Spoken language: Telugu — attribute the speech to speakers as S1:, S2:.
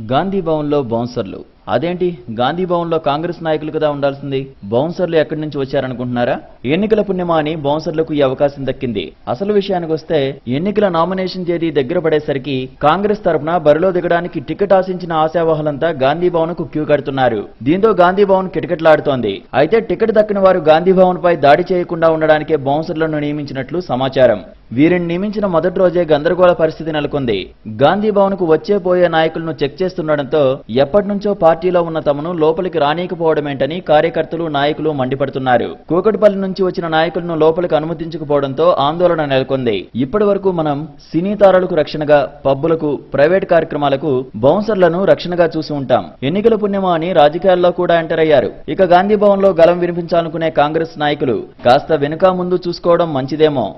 S1: గాంధీ భవన్లో బౌన్సర్లు. అదేంటి? గాంధీ భవన్లో కాంగ్రెస్ నాయకులు కదా ఉండాల్సింది. బౌన్సర్లు ఎక్కడి నుంచి వచ్చారనుకుంటున్నారా? ఎన్నికల పుణ్యమా అని బౌన్సర్లకు ఈ అవకాశం దక్కింది. అసలు విషయానికి వస్తే ఎన్నికల నామినేషన్ తేదీ దగ్గర పడేసరికి కాంగ్రెస్ తరపున బరిలో దిగడానికి టికెట్ ఆశించిన ఆశావాహులంతా గాంధీ భవన్కు క్యూ కడుతున్నారు. దీంతో గాంధీ భవన్ కిటకిటలాడుతోంది. అయితే టికెట్ దక్కిన వారు గాంధీ భవన్ పై దాడి చేయకుండా ఉండడానికే బౌన్సర్లను నియమించినట్లు సమాచారం. వీరిని నియమించిన మొదటి రోజే గందరగోళ పరిస్థితి నెలకొంది. గాంధీ భవన్కు వచ్చే పోయే నాయకులను చెక్ చేస్తుండటంతో ఎప్పటి నుంచో పార్టీలో ఉన్న తమను లోపలికి రానీయకపోవడమేంటని కార్యకర్తలు నాయకులు మండిపడుతున్నారు. కూకటిపల్లి నుంచి వచ్చిన నాయకులను లోపలికి అనుమతించకపోవడంతో ఆందోళన నెలకొంది. ఇప్పటి వరకు మనం సినీ తారలకు రక్షణగా పబ్బులకు ప్రైవేట్ కార్యక్రమాలకు బౌన్సర్లను రక్షణగా చూసి ఉంటాం. ఎన్నికల పుణ్యమా అని రాజకీయాల్లో కూడా ఎంటర్ అయ్యారు. ఇక గాంధీ భవన్లో గలం వినిపించాలనుకునే కాంగ్రెస్ నాయకులు కాస్త వెనుక ముందు చూసుకోవడం మంచిదేమో.